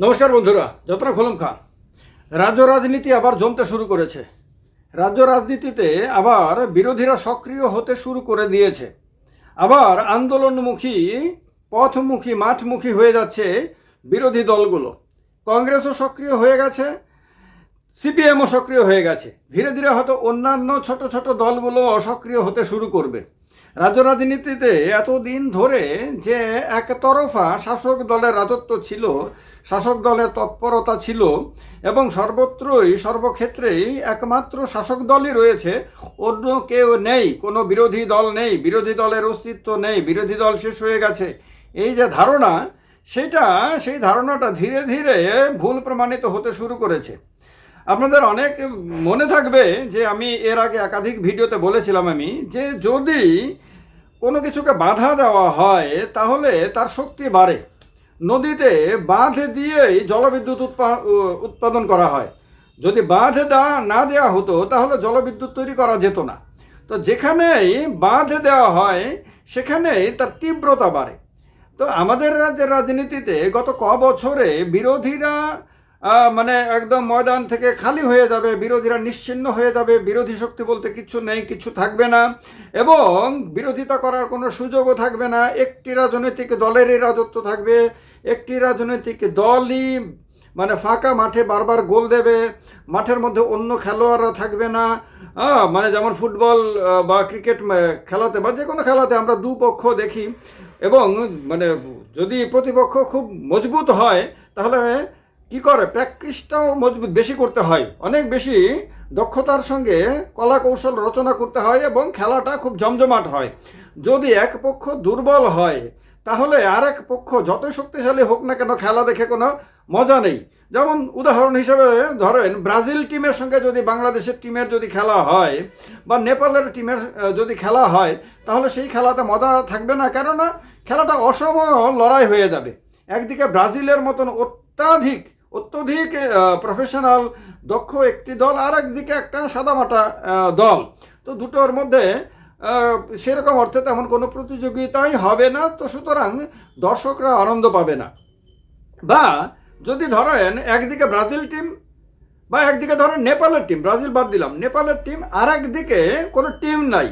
নমস্কার বন্ধুরা, যতটা খোলম খান। রাজ্য রাজনীতি আবার জমতে শুরু করেছে। রাজ্য রাজনীতিতে আবার বিরোধীরা সক্রিয় হতে শুরু করে দিয়েছে। আবার আন্দোলনমুখী, পথমুখী, মাঠমুখী হয়ে যাচ্ছে বিরোধী দলগুলো। কংগ্রেসও সক্রিয় হয়ে গেছে, সিপিএমও সক্রিয় হয়ে গেছে। ধীরে ধীরে হয়তো অন্যান্য ছোট ছোট দলগুলো অসক্রিয় হতে শুরু করবে। রাজ্য রাজনীতিতে এতদিন ধরে যে একতরফা শাসক দলের রাজত্ব ছিল, শাসক দলের তৎপরতা ছিল এবং সর্বত্রই, সর্বক্ষেত্রেই একমাত্র শাসক দলই রয়েছে। অন্য কেউ নেই, কোনো বিরোধী দল নেই, বিরোধী দলের অস্তিত্ব নেই, বিরোধী দল শেষ হয়ে গেছে। এই যে ধারণা, সেটা, সেই ধারণাটা ধীরে ধীরে ভুল প্রমাণিত হতে শুরু করেছে। আপনাদের অনেক মনে থাকবে যে আমি এর আগে একাধিক ভিডিওতে বলেছিলাম আমি যে যদি কোনো কিছুকে বাধা দেওয়া হয়, তাহলে তার শক্তি বাড়ে। নদীতে বাঁধ দিয়েই জলবিদ্যুৎ উৎপা- উৎপাদন করা হয়। যদি বাঁধ দা, না দেওয়া হতো, তাহলে জলবিদ্যুৎ তৈরি করা যেত না। তো যেখানেই বাঁধ দেওয়া হয়, সেখানেই তার তীব্রতা বাড়ে। তো আমাদের রাজ্যের রাজনীতিতে গত ক বছরে বিরোধীরা মানে একদম ময়দান থেকে খালি হয়ে যাবে, বিরোধীরা নিশ্চিন্ন হয়ে যাবে, বিরোধী শক্তি বলতে কিছু নেই, কিছু থাকবে না এবং বিরোধিতা করার কোনো সুযোগও থাকবে না। একটি রাজনৈতিক দলেরই রাজত্ব থাকবে, একটি রাজনৈতিক দলই মানে ফাঁকা মাঠে বারবার গোল দেবে, মাঠের মধ্যে অন্য খেলোয়াড়রা থাকবে না। মানে যেমন ফুটবল বা ক্রিকেট খেলাতে বা যে কোনো খেলাতে আমরা দুপক্ষ দেখি এবং মানে যদি প্রতিপক্ষ খুব মজবুত হয়, তাহলে কি করে? প্র্যাকটিসটাও মজবুত, বেশি করতে হয়। অনেক বেশি দক্ষতার সঙ্গে কলা কৌশল রচনা করতে হয় এবং খেলাটা খুব জমজমাট হয়। যদি এক পক্ষ দুর্বল হয়, তাহলে আর এক পক্ষ যতই শক্তিশালী হোক না কেন খেলা দেখে কোনো মজা নেই। যেমন উদাহরণ হিসেবে ধরেন, ব্রাজিল টিমের সঙ্গে যদি বাংলাদেশের টিমের যদি খেলা হয় বা নেপালের টিমের যদি খেলা হয়, তাহলে সেই খেলাতে মজা থাকবে না। কেননা, খেলাটা অসম লড়াই হয়ে যাবে। একদিকে ব্রাজিলের মতন অত্যাধিক অত্যধিক প্রফেশনাল দক্ষ একটি দল আর একদিকে একটা সাদামাটা দল। তো দুটোর মধ্যে সেরকম অর্থে তেমন কোনো প্রতিযোগিতাই হবে না। তো সুতরাং দর্শকরা আনন্দ পাবে না। বা যদি ধরেন একদিকে ব্রাজিল টিম বা একদিকে ধরেন নেপালের টিম ব্রাজিল বাদ দিলাম, নেপালের টিম আর একদিকে কোনো টিম নাই।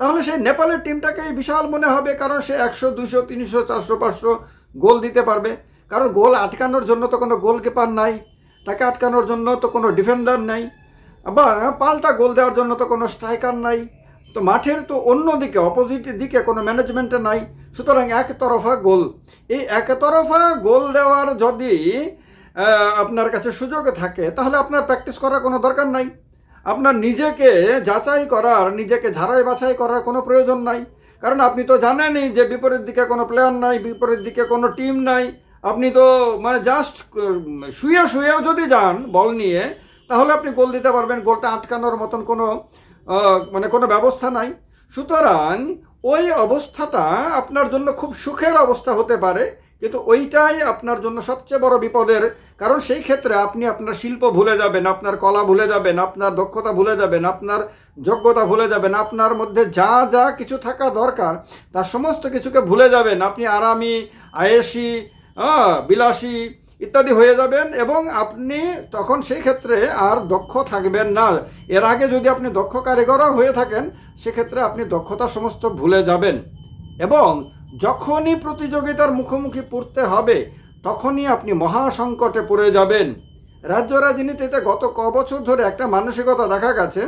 তাহলে সেই নেপালের টিমটাকেই বিশাল মনে হবে, কারণ সে একশো দুশো তিনশো, চারশো, পাঁচশো গোল দিতে পারবে। কারণ গোল আটকানোর জন্য তো কোনো গোলকিপার নাই, তাকে আটকানোর জন্য তো কোনো ডিফেন্ডার নাই, বা পাল্টা গোল দেওয়ার জন্য তো কোনো স্ট্রাইকার নাই, তো মাঠের তো অন্য দিকে অপোজিট দিকে কোনো ম্যানেজমেন্টে নাই, সুতরাং একতরফা গোল। এই একতরফা গোল দেওয়ার যদি আপনার কাছে সুযোগ থাকে, তাহলে আপনার প্র্যাকটিস করার কোনো দরকার নাই। আপনার নিজেকে যাচাই করার, নিজেকে ঝাড়াই বাছাই করার কোনো প্রয়োজন নাই। কারণ আপনি তো জানেনই যে বিপরীত দিকে কোনো প্লেয়ার নাই, বিপরীত দিকে কোনো টিম নাই আপনি তো মানে জাস্ট শুয়ে শুয়েও যদি যান বল নিয়ে, তাহলে আপনি গোল দিতে পারবেন, গোলটা আটকানোর মতন কোনো মানে কোনো ব্যবস্থা নাই। সুতরাং ওই অবস্থাটা আপনার জন্য খুব সুখের অবস্থা হতে পারে, কিন্তু ওইটাই আপনার জন্য সবচেয়ে বড় বিপদের। কারণ সেই ক্ষেত্রে আপনি আপনার শিল্প ভুলে যাবেন, আপনার কলা ভুলে যাবেন, আপনার দক্ষতা ভুলে যাবেন, আপনার যোগ্যতা ভুলে যাবেন, আপনার মধ্যে যা যা কিছু থাকা দরকার তার সমস্ত কিছুকে ভুলে যাবেন। আপনি আরামি আয়েসি বিলাসী ইত্যাদি হয়ে যাবেন এবং আপনি তখন সেই ক্ষেত্রে আর দক্ষ থাকবেন না। এর আগে যদি আপনি দক্ষ কারিগরও হয়ে থাকেন, সেক্ষেত্রে আপনি দক্ষতা সমস্ত ভুলে যাবেন। এবং যখনই প্রতিযোগিতার মুখোমুখি পড়তে হবে, তখনই আপনি মহাসংকটে পড়ে যাবেন। রাজ্য রাজনীতিতে গত ক বছর ধরে একটা মানসিকতা দেখা গেছে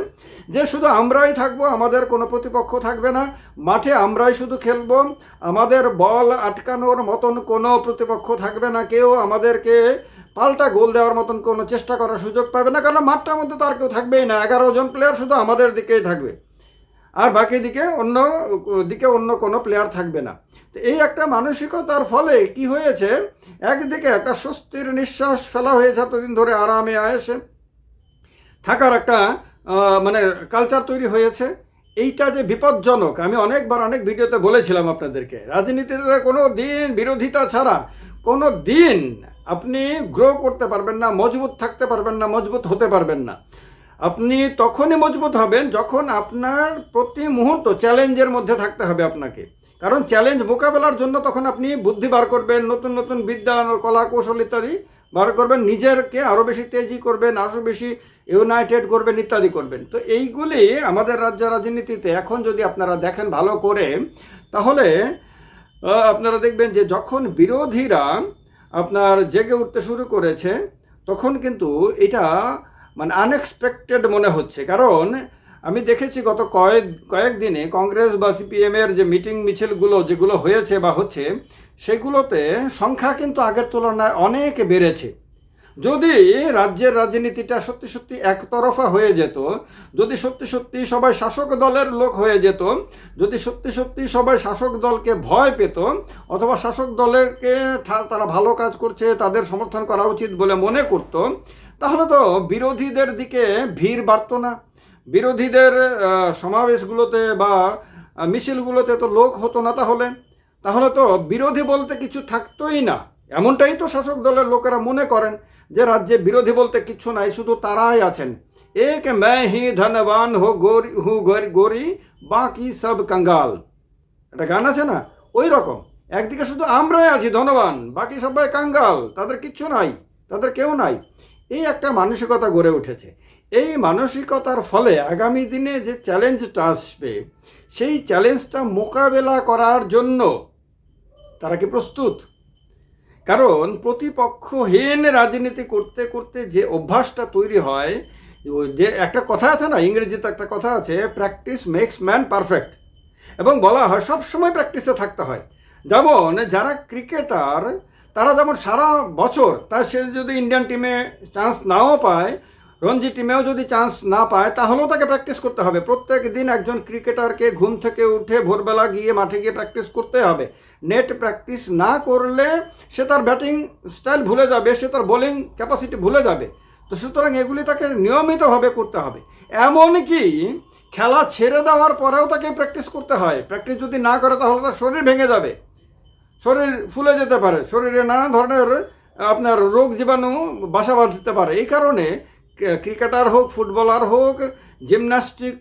যে শুধু আমরাই থাকব, আমাদের কোনো প্রতিপক্ষ থাকবে না। মাঠে আমরাই শুধু খেলব। আমাদের বল আটকানোর মতন কোনো প্রতিপক্ষ থাকবে না। কেউ আমাদেরকে পাল্টা গোল দেওয়ার মতন কোনো চেষ্টা করার সুযোগ পাবে না। কারণ মাঠটার মধ্যে তো আর কেউ থাকবেই না। এগারো জন প্লেয়ার শুধু আমাদের দিকেই থাকবে। আর বাকি দিকে অন্য দিকে অন্য কোনো প্লেয়ার থাকবে না। এই একটা মানসিকতার ফলে কি হয়েছে? একদিকে একটা স্বস্তির নিঃশ্বাস ফেলা হয়েছে এতদিন ধরে আরামে, আয়েসে। থাকার একটা মানে কালচার তৈরি হয়েছে। এইটা যে বিপজ্জনক, আমি অনেকবার অনেক ভিডিওতে বলেছিলাম আপনাদেরকে, রাজনীতিতে কোনো দিন বিরোধিতা ছাড়া, কোনো দিন আপনি গ্রো করতে পারবেন না, মজবুত থাকতে পারবেন না, মজবুত হতে পারবেন না। আপনি তখনই মজবুত হবেন যখন আপনার প্রতি মুহূর্ত চ্যালেঞ্জের মধ্যে থাকতে হবে আপনাকে। কারণ চ্যালেঞ্জ মোকাবেলার জন্য তখন আপনি বুদ্ধি বার করবেন, নতুন নতুন বিদ্যা কলা কৌশল ইত্যাদি বার করবেন, নিজেরকে আরও বেশি তেজি করবেন আরও বেশি ইউনাইটেড করবেন ইত্যাদি করবেন। তো এইগুলি আমাদের রাজ্য রাজনীতিতে এখন যদি আপনারা দেখেন ভালো করে, তাহলে আপনারা দেখবেন যে যখন বিরোধীরা আপনার জেগে উঠতে শুরু করেছে, তখন কিন্তু এটা মানে আনএক্সপেক্টেড মনে হচ্ছে। কারণ আমি দেখেছি গত কয়েক কয়েকদিনে কংগ্রেস বা সিপিএমের যে মিটিং মিছিলগুলো, যেগুলো হয়েছে বা হচ্ছে, সেগুলোতে সংখ্যা কিন্তু আগের তুলনায় অনেক বেড়েছে। যদি রাজ্যের রাজনীতিটা সত্যি সত্যি একতরফা হয়ে যেত, যদি সত্যি সত্যি সবাই শাসক দলের লোক হয়ে যেত, যদি সত্যি সত্যি সবাই শাসক দলকে ভয় পেত, অথবা শাসক দলেরকে তারা ভালো কাজ করছে, তাদের সমর্থন করা উচিত বলে মনে করত, তাহলে তো বিরোধীদের দিকে ভিড় বাড়তো না। বিরোধীদের সমাবেশগুলোতে বা মিছিলগুলোতে তো লোক হতো না তাহলে। তাহলে তো বিরোধী বলতে কিছু থাকতোই না। এমনটাই তো শাসক দলের লোকেরা মনে করেন যে রাজ্যে বিরোধী বলতে কিছু নাই, শুধু তারাই আছেন। এক मैं হি ধনবান হো গোরি, হু গরি গোরি, বাকি সব কঙ্গাল। একটা গান আছে না? ওই রকম। একদিকে শুধু আমরাই আছি ধনবান, বাকি সবাই কাঙ্গাল, তাদের কিচ্ছু নাই, তাদের কেউ নাই। এই একটা মানসিকতা গড়ে উঠেছে। এই মানসিকতার ফলে আগামী দিনে যে চ্যালেঞ্জটা আসবে, সেই চ্যালেঞ্জটা মোকাবেলা করার জন্য তারা কি প্রস্তুত? কারণ প্রতিপক্ষহীন রাজনীতি করতে করতে যে অভ্যাসটা তৈরি হয় যে একটা কথা আছে না, ইংরেজিতে একটা কথা আছে প্র্যাকটিস মেক্স ম্যান পারফেক্ট এবং বলা হয় সব সময় প্র্যাকটিসে থাকতে হয়। যেমন যারা ক্রিকেটার তারা যেমন সারা বছর তার সে যদি ইন্ডিয়ান টিমে চান্স নাও পায় রঞ্জি টিমেও যদি চান্স না পায়, তাহলেও তাকে প্র্যাকটিস করতে হবে। প্রত্যেক দিন একজন ক্রিকেটারকে ঘুম থেকে উঠে ভোরবেলা গিয়ে মাঠে গিয়ে প্র্যাকটিস করতে হবে। নেট প্র্যাকটিস না করলে সে তার ব্যাটিং স্টাইল ভুলে যাবে, সে তার বোলিং ক্যাপাসিটি ভুলে যাবে। তো সুতরাং এগুলি তাকে নিয়মিতভাবে করতে হবে। এমনকি খেলা ছেড়ে দেওয়ার পরেও তাকে প্র্যাকটিস করতে হয়। প্র্যাকটিস যদি না করে, তাহলে তার শরীর ভেঙে যাবে। শরীর ফুলে যেতে পারে, শরীরে নানা ধরনের, আপনার রোগ জীবাণু বাসা বাঁধতে পারে। এই কারণে ক্রিকেটার হোক, ফুটবলার হোক, জিমন্যাস্টিক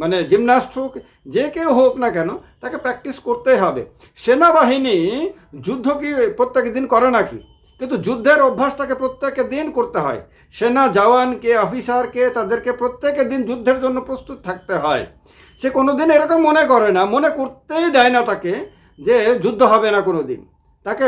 মানে জিমন্যাস্ট হোক, যে কেউ হোক না কেন, তাকে প্র্যাকটিস করতেই হবে। সেনাবাহিনী যুদ্ধ কি প্রত্যেক দিন করে নাকি? কিন্তু যুদ্ধের অভ্যাস তাকে প্রত্যেক দিন করতে হয়। সেনা জওয়ানকে অফিসারকে তাদেরকে প্রত্যেক দিন যুদ্ধের জন্য প্রস্তুত থাকতে হয়। সে কোনোদিন এরকম মনে করে না, মনে করতেই দেয় না তাকে যে যুদ্ধ হবে না কোনো দিন তাকে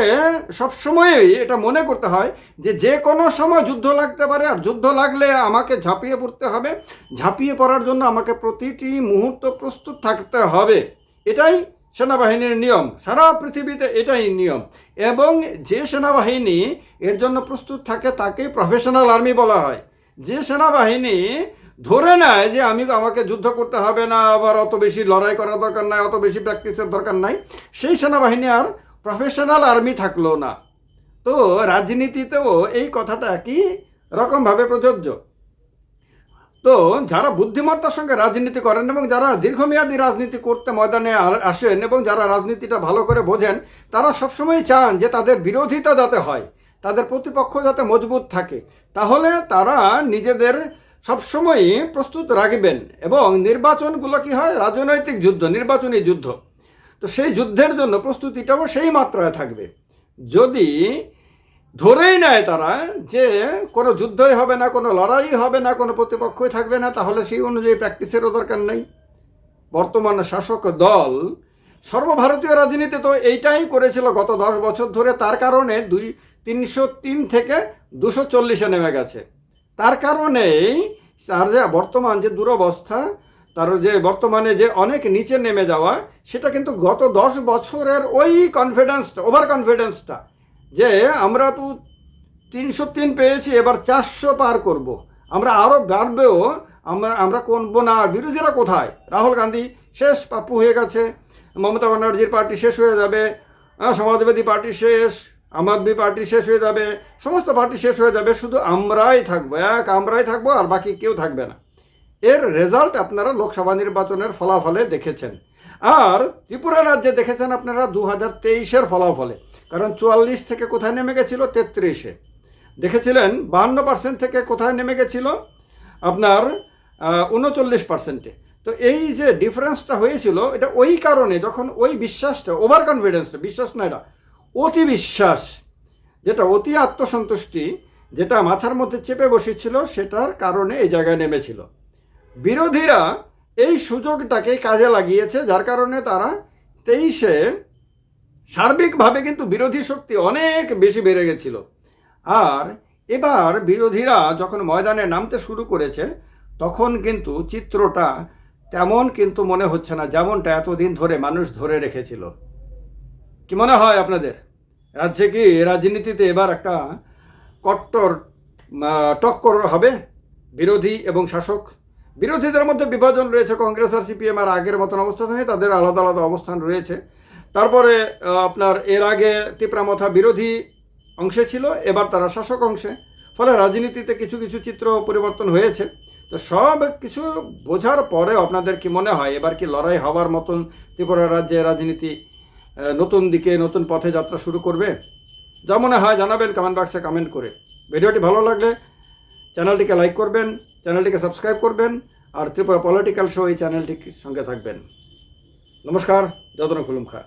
সবসময়ই এটা মনে করতে হয় যে যে কোনো সময় যুদ্ধ লাগতে পারে আর যুদ্ধ লাগলে আমাকে ঝাঁপিয়ে পড়তে হবে। ঝাঁপিয়ে পড়ার জন্য আমাকে প্রতিটি মুহূর্ত প্রস্তুত থাকতে হবে। এটাই সেনাবাহিনীর নিয়ম। সারা পৃথিবীতে এটাই নিয়ম। এবং যে সেনাবাহিনী এর জন্য প্রস্তুত থাকে তাকেই প্রফেশনাল আর্মি বলা হয়। যে সেনাবাহিনী ধরে নেয় যে আমি আমাকে যুদ্ধ করতে হবে না, আবার অত বেশি লড়াই করার দরকার নাই, অত বেশি প্র্যাকটিসের দরকার নাই। সেই সেনাবাহিনী আর প্রফেশনাল আর্মি থাকল না। তো রাজনীতিতেও এই কথাটা একই রকমভাবে প্রযোজ্য? তো যারা বুদ্ধিমত্তার সঙ্গে রাজনীতি করেন এবং যারা দীর্ঘমেয়াদী রাজনীতি করতে ময়দানে আসেন এবং যারা রাজনীতিটা ভালো করে বোঝেন, তারা সবসময় চান যে তাদের বিরোধিতা যাতে হয়, তাদের প্রতিপক্ষ যাতে মজবুত থাকে। তাহলে তারা নিজেদের সবসময়ই প্রস্তুত রাখবেন এবং নির্বাচনগুলো কি হয়? রাজনৈতিক যুদ্ধ, নির্বাচনী যুদ্ধ। তো সেই যুদ্ধের জন্য প্রস্তুতিটাও সেই মাত্রায় থাকবে। যদি ধরেই নেয় তারা যে কোনো যুদ্ধই হবে না, কোনো লড়াই হবে না, কোনো প্রতিপক্ষই থাকবে না, তাহলে সেই অনুযায়ী প্র্যাকটিসেরও দরকার নেই। বর্তমান শাসক দল সর্বভারতীয় রাজনীতি তো এইটাই করেছিল গত দশ বছর ধরে, তার কারণে দুই, তিনশো তিন থেকে দুশো চল্লিশে নেমে গেছে। তার কারণেই তার যে বর্তমান যে দুরবস্থা, তার যে বর্তমানে যে অনেক নিচে নেমে যাওয়া, সেটা কিন্তু গত দশ বছরের ওই কনফিডেন্সটা ওভার কনফিডেন্সটা যে আমরা তো তিনশো তিন পেয়েছি, এবার চারশো পার করব। আমরা আরও বাড়বেও, আমরা আমরা করব না বিরোধীরা কোথায় রাহুল গান্ধী শেষ পাপ্পু হয়ে গেছে, মমতা ব্যানার্জির পার্টি শেষ হয়ে যাবে সমাজবাদী পার্টি শেষ আম আদমি পার্টি শেষ হয়ে যাবে, সমস্ত পার্টি শেষ হয়ে যাবে, শুধু আমরাই থাকব, এক আমরাই থাকব আর বাকি কেউ থাকবে না। এর রেজাল্ট আপনারা লোকসভা নির্বাচনের ফলাফলে দেখেছেন। আর ত্রিপুরা রাজ্যে দেখেছেন আপনারা দু হাজার তেইশের ফলাফলে, কারণ চুয়াল্লিশ থেকে কোথায় নেমে গেছিল? তেত্রিশে। দেখেছিলেন বাহান্ন পার্সেন্ট থেকে কোথায় নেমে গেছিল? আপনার উনচল্লিশ পার্সেন্টে তো এই যে ডিফারেন্সটা হয়েছিল, এটা ওই কারণে, যখন ওই বিশ্বাসটা ওভার কনফিডেন্সটা বিশ্বাস না এটা অতি বিশ্বাস, যেটা অতি আত্মসন্তুষ্টি, যেটা মাথার মধ্যে চেপে বসেছিল, সেটার কারণে এই জায়গায় নেমেছিল। বিরোধীরা এই সুযোগটাকে কাজে লাগিয়েছে, যার কারণে তারা তেইশে সার্বিকভাবে কিন্তু বিরোধী শক্তি অনেক বেশি বেড়ে গেছিল। আর এবার বিরোধীরা যখন ময়দানে নামতে শুরু করেছে, তখন কিন্তু চিত্রটা তেমন কিন্তু মনে হচ্ছে না, যেমনটা এতদিন ধরে মানুষ ধরে রেখেছিল। কি মনে হয় আপনাদের? রাজ্যে কি রাজনীতিতে এবার একটা কট্টর টক্কর হবে? বিরোধী এবং শাসক? বিরোধীদের মধ্যে বিভাজন রয়েছে কংগ্রেস আর সিপিএম, আর আগের মতন অবস্থান নেই, তাদের আলাদা আলাদা অবস্থান রয়েছে। তারপরে আপনার এর আগে তিপ্রামথা বিরোধী অংশে ছিল, এবার তারা শাসক অংশে। ফলে রাজনীতিতে কিছু কিছু চিত্র পরিবর্তন হয়েছে। তো সব কিছু বোঝার পরেও আপনাদের কি মনে হয়, এবার কি লড়াই হওয়ার মতন ত্রিপুরা রাজ্যে রাজনীতি নতুন দিকে, নতুন পথে যাত্রা শুরু করবে। যা মনে হয় জানাবেন কমেন্ট বাক্সে কমেন্ট করে। ভিডিওটি ভালো লাগলে চ্যানেলটিকে লাইক করবেন, চ্যানেলটিকে সাবস্ক্রাইব করবেন, আর ত্রিপুরা পলিটিক্যাল শো এই চ্যানেলটির সঙ্গে থাকবেন। নমস্কার, যতন খুলুম খা